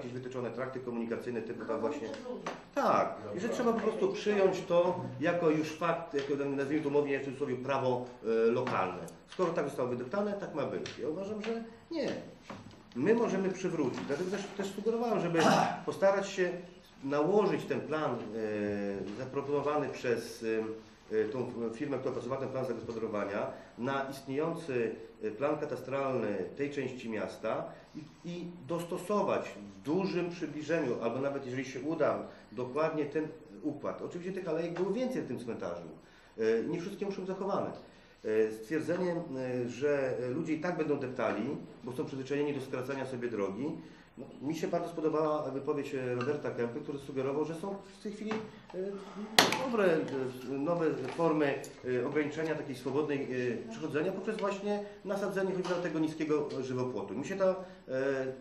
jakieś wytyczone trakty komunikacyjne typu tam właśnie. Tak, i że trzeba po prostu przyjąć to jako już fakt, jako nazwijmy to umownie w cudzysłowie prawo e, lokalne. Skoro tak zostało wydeptane, tak ma być. Ja uważam, że nie. My możemy przywrócić. Dlatego też, też sugerowałem, żeby postarać się nałożyć ten plan e, zaproponowany przez e, tą firmę, która opracowała ten plan zagospodarowania na istniejący e, plan katastralny tej części miasta i, i dostosować w dużym przybliżeniu, albo nawet jeżeli się uda, dokładnie ten układ. Oczywiście tych alejek było więcej w tym cmentarzu. E, Nie wszystkie muszą zachowane. Stwierdzenie, że ludzie i tak będą deptali, bo są przyzwyczajeni do skracania sobie drogi. Mi się bardzo spodobała wypowiedź e, Roberta Kempy, który sugerował, że są w tej chwili e, dobre, e, nowe formy ograniczenia takiej swobodnej przychodzenia poprzez właśnie nasadzenie choćby tego niskiego żywopłotu. Mi się ta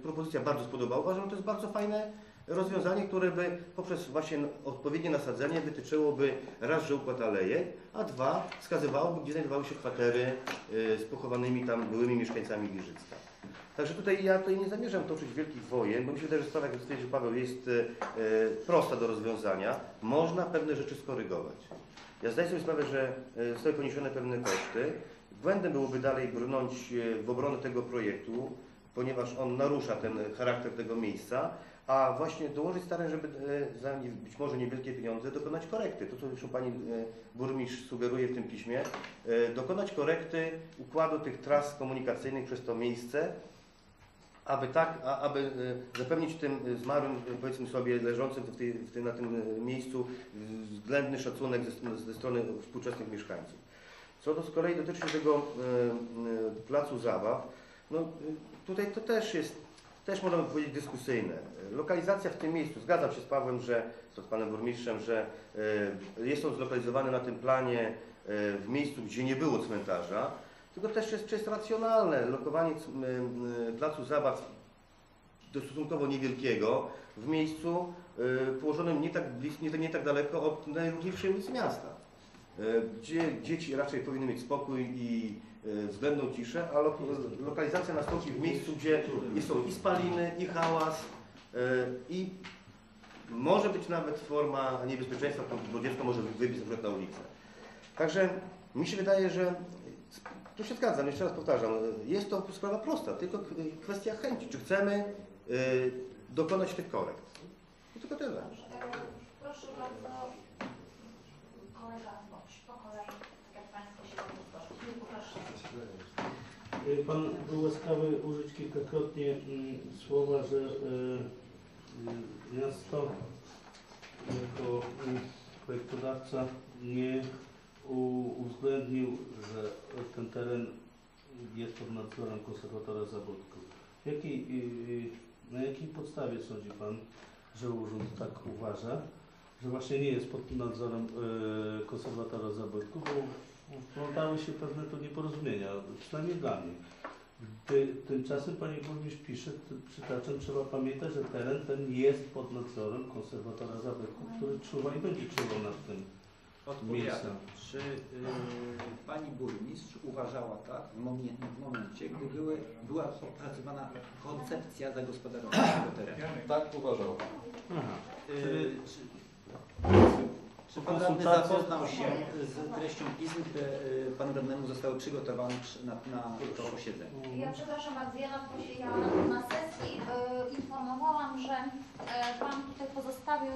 propozycja bardzo spodobała. Uważam, że to jest bardzo fajne rozwiązanie, które by poprzez właśnie odpowiednie nasadzenie wytyczyłoby raz, że układ alejek, a dwa wskazywałoby, gdzie znajdowały się kwatery z pochowanymi tam byłymi mieszkańcami Giżycka. Także tutaj ja tutaj nie zamierzam toczyć wielkich wojen, bo mi się wydaje, że sprawa, jak stwierdził Paweł, jest e, e, prosta do rozwiązania. Można pewne rzeczy skorygować. Ja zdaję sobie sprawę, że e, zostały poniesione pewne koszty. Błędem byłoby dalej brnąć e, w obronę tego projektu, ponieważ on narusza ten charakter tego miejsca, a właśnie dołożyć starań, żeby e, za być może niewielkie pieniądze dokonać korekty. To, co zresztą Pani e, Burmistrz sugeruje w tym piśmie, e, dokonać korekty układu tych tras komunikacyjnych przez to miejsce, aby tak, a, aby e, zapewnić tym e, zmarłym, e, powiedzmy sobie, leżącym w tej, w tej, na tym miejscu względny szacunek ze, ze strony współczesnych mieszkańców. Co do z kolei dotyczy tego placu zabaw, no tutaj to też jest, też można powiedzieć dyskusyjne. Lokalizacja w tym miejscu, zgadzam się z Pawłem, że, z panem burmistrzem, że jest on zlokalizowany na tym planie w miejscu, gdzie nie było cmentarza, tylko też jest, racjonalne lokowanie placu zabaw stosunkowo niewielkiego w miejscu y, położonym nie tak, blis, nie, tak daleko od najróżniejszej ulicy miasta, y, gdzie dzieci raczej powinny mieć spokój i y, względną ciszę, a lo, lokalizacja nastąpi w miejscu, gdzie są i spaliny, i hałas, i może być nawet forma niebezpieczeństwa, bo dziecko może wybiec na ulicę. Także mi się wydaje, że tu się zgadzam, jeszcze raz powtarzam, jest to sprawa prosta, tylko kwestia chęci. Czy chcemy y, dokonać tych korekt? I tylko tyle. Proszę bardzo, kolega bądź po kolei, tak jak Państwo się. Proszę. Y, Pan był łaskawy użyć kilkakrotnie mm, słowa, że y, miasto jako y, projektodawca nie uwzględnił, że ten teren jest pod nadzorem konserwatora zabytków. Jakiej, y, na jakiej podstawie sądzi Pan, że urząd tak uważa, że właśnie nie jest pod nadzorem y, konserwatora zabytków, bo wplątały się pewne tu nieporozumienia, przynajmniej dla mnie. Ty, tymczasem Pani Burmistrz pisze, przytaczam, trzeba pamiętać, że teren ten jest pod nadzorem konserwatora zabytków, który czuwa i będzie czuwał nad tym. Odpowiadam. Czy y, pani burmistrz uważała tak w momencie, w momencie gdy były, była opracowana koncepcja zagospodarowania tego terenu? Tak uważał. Aha. Y, czy, czy pan radny Konsultacje- zapoznał się z treścią pism, które y, panu radnemu zostały przygotowane przy- na, na to posiedzenie? Ja przepraszam bardzo, ja na, posie- ja na, na sesji e, informowałam, że e, Pan tutaj pozostawił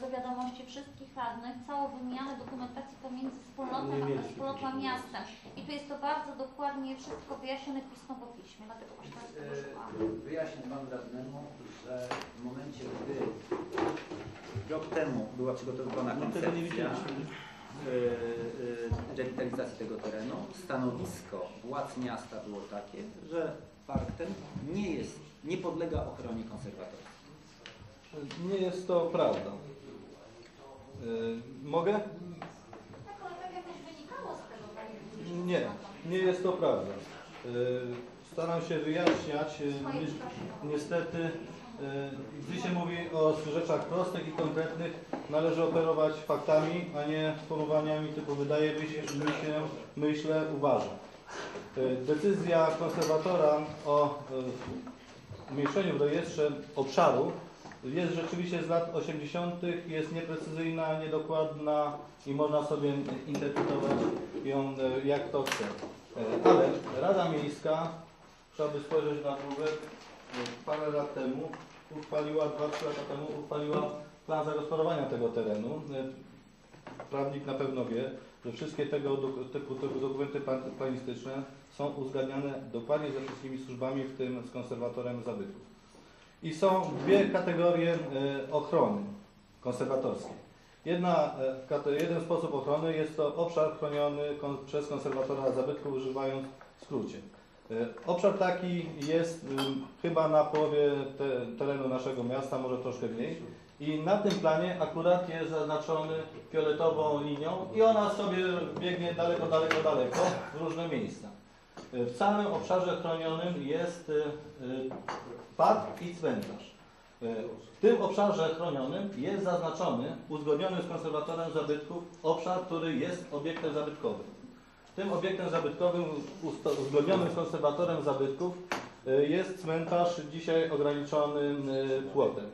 do wiadomości wszystkich radnych całą wymianę dokumentacji pomiędzy wspólnotą a wspólnotą a miastem. I tu jest to bardzo dokładnie wszystko wyjaśnione pismo po piśmie, dlatego właśnie teraz tego szukałam. Wyjaśnię panu radnemu, że w momencie, gdy rok temu była przygotowywana No koncepcja y, y, rewitalizacji tego terenu, stanowisko władz miasta było takie, że park ten nie jest, nie podlega ochronie konserwatorskiej. Nie jest to prawda. Yy, mogę? Nie, nie jest to prawda. Yy, Staram się wyjaśniać. Ni- Niestety, gdy się mówi o rzeczach prostych i konkretnych, należy operować faktami, a nie sformułowaniami typu wydaje mi się, myślę, uważam. Yy, Decyzja konserwatora o umieszczeniu w rejestrze obszaru jest rzeczywiście z lat 80., jest nieprecyzyjna, niedokładna i można sobie interpretować ją e, jak to chce. E, Ale Rada Miejska, trzeba by spojrzeć na drugę, parę lat temu uchwaliła, dwa, trzy lata temu uchwaliła plan zagospodarowania tego terenu. E, Prawnik na pewno wie, że wszystkie tego typu dokumenty plan- planistyczne są uzgadniane dokładnie ze wszystkimi służbami, w tym z konserwatorem zabytków. I są dwie kategorie e, ochrony konserwatorskiej. Jedna, e, jeden sposób ochrony jest to obszar chroniony przez konserwatora zabytków, używając w skrócie. E, Obszar taki jest chyba na połowie te, terenu naszego miasta, może troszkę mniej. I na tym planie akurat jest zaznaczony fioletową linią i ona sobie biegnie daleko, daleko, daleko w różne miejsca. W całym obszarze chronionym jest e, e, park i cmentarz. E, W tym obszarze chronionym jest zaznaczony, uzgodniony z konserwatorem zabytków obszar, który jest obiektem zabytkowym. Tym obiektem zabytkowym uzgodnionym z konserwatorem zabytków jest cmentarz dzisiaj ograniczonym płotem.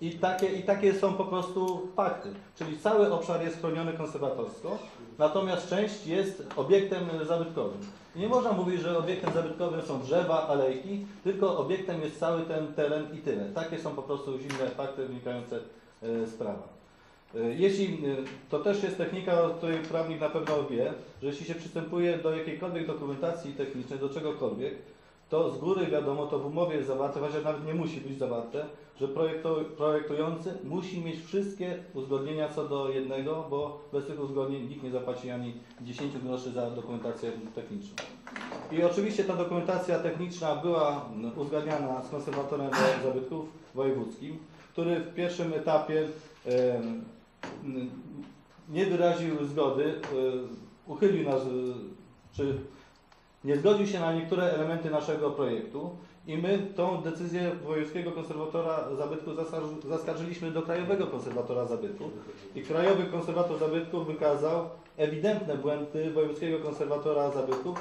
I takie, I takie są po prostu fakty. Czyli cały obszar jest chroniony konserwatorsko, natomiast część jest obiektem zabytkowym. I nie można mówić, że obiektem zabytkowym są drzewa, alejki, tylko obiektem jest cały ten teren i tyle. Takie są po prostu zimne fakty wynikające e, z prawa. E, Jeśli, e, to też jest technika, o której prawnik na pewno wie, że jeśli się przystępuje do jakiejkolwiek dokumentacji technicznej, do czegokolwiek, to z góry wiadomo, to w umowie jest zawarte, chociaż nawet nie musi być zawarte, że projektu, projektujący musi mieć wszystkie uzgodnienia co do jednego, bo bez tych uzgodnień nikt nie zapłaci ani 10 groszy za dokumentację techniczną. I oczywiście ta dokumentacja techniczna była uzgadniana z konserwatorem zabytków wojewódzkim, który w pierwszym etapie nie wyraził zgody, y, uchylił nas, czy nie zgodził się na niektóre elementy naszego projektu i my tą decyzję Wojewódzkiego Konserwatora zaskarży- zaskarżyliśmy do Krajowego Konserwatora Zabytków i Krajowy Konserwator Zabytków wykazał ewidentne błędy Wojewódzkiego Konserwatora Zabytków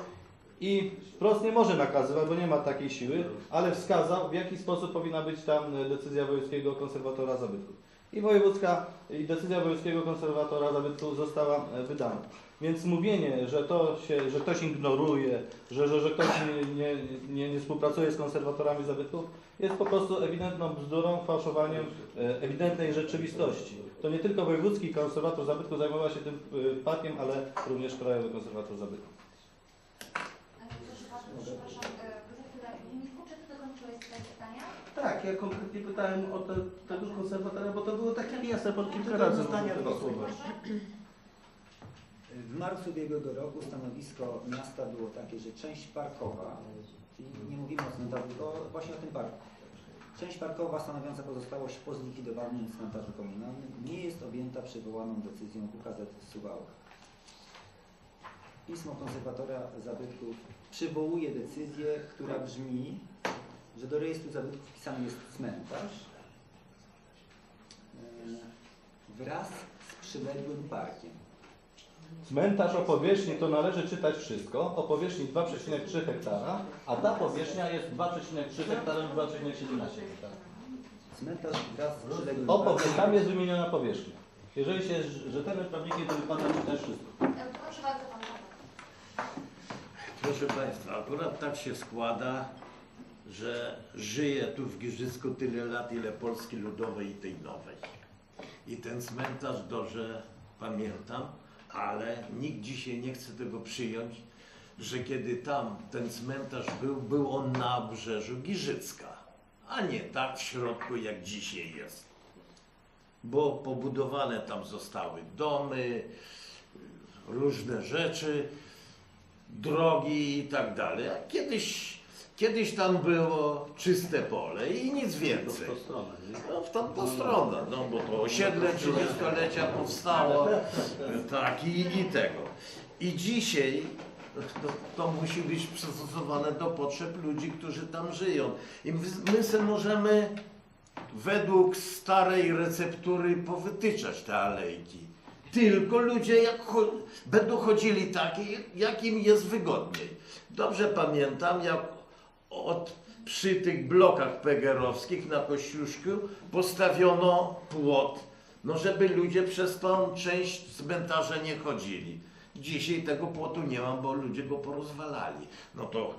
i wprost nie może nakazywać, bo nie ma takiej siły, ale wskazał w jaki sposób powinna być tam decyzja Wojewódzkiego Konserwatora Zabytków. I wojewódzka, i decyzja Wojewódzkiego Konserwatora Zabytków została e, wydana. Więc mówienie, że, to się, że ktoś ignoruje, że, że, że ktoś nie, nie, nie, nie współpracuje z konserwatorami zabytków, jest po prostu ewidentną bzdurą, fałszowaniem e, ewidentnej rzeczywistości. To nie tylko Wojewódzki Konserwator Zabytków zajmował się tym e, parkiem, ale również Krajowy Konserwator Zabytków. Tak, ja konkretnie pytałem o te, tego konserwatora, bo to było takie jasne pod kilka razy. było słowa. W marcu ubiegłego roku stanowisko miasta było takie, że część parkowa, czyli nie mówimy o cmentarzu, tylko właśnie o tym parku. Część parkowa stanowiąca pozostałość po zlikwidowanym cmentarzu komunalnym nie jest objęta przywołaną decyzją UKZ Suwałka. Pismo konserwatora zabytków przywołuje decyzję, która brzmi, że do rejestru zabytków wpisany jest cmentarz e, wraz z przyległym parkiem. Cmentarz o powierzchni to należy czytać wszystko, o powierzchni 2,3 hektara, a ta powierzchnia jest 2,3 hektara lub 2,17 hektara. Cmentarz wraz z przyległym O, parkiem. powie- tam jest wymieniona powierzchnia. Jeżeli się jest rzetelnym prawnikiem, to wypada czytać wszystko. Proszę bardzo, pan. Proszę Państwa, akurat tak się składa, że żyję tu w Giżycku tyle lat, ile Polski Ludowej i tej nowej. I ten cmentarz dobrze pamiętam, ale nikt dzisiaj nie chce tego przyjąć, że kiedy tam ten cmentarz był, był on na obrzeżu Giżycka, a nie tak w środku, jak dzisiaj jest. Bo pobudowane tam zostały domy, różne rzeczy, drogi i tak dalej. A kiedyś, kiedyś tam było czyste pole i nic więcej. No, w tamtą stronę, no bo to osiedle 30-lecia powstało, tak i, i tego. I dzisiaj to, to musi być przystosowane do potrzeb ludzi, którzy tam żyją. I my, my se możemy według starej receptury powytyczać te alejki. Tylko ludzie jak cho- będą chodzili takie, jak im jest wygodniej. Dobrze pamiętam, jak od przy tych blokach pegerowskich na Kościuszku postawiono płot, no żeby ludzie przez tą część cmentarza nie chodzili. Dzisiaj tego płotu nie ma, bo ludzie go porozwalali. No to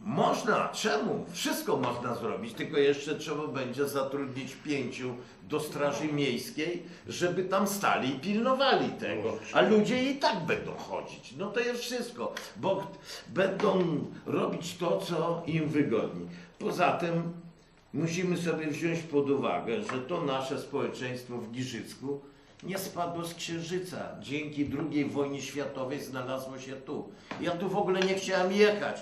można, czemu? Wszystko można zrobić, tylko jeszcze trzeba będzie zatrudnić pięciu do Straży Miejskiej, żeby tam stali i pilnowali tego. A ludzie i tak będą chodzić. No to jest wszystko, bo będą robić to, co im wygodni. Poza tym musimy sobie wziąć pod uwagę, że to nasze społeczeństwo w Giżycku nie spadło z księżyca. Dzięki II wojnie światowej znalazło się tu. Ja tu w ogóle nie chciałem jechać.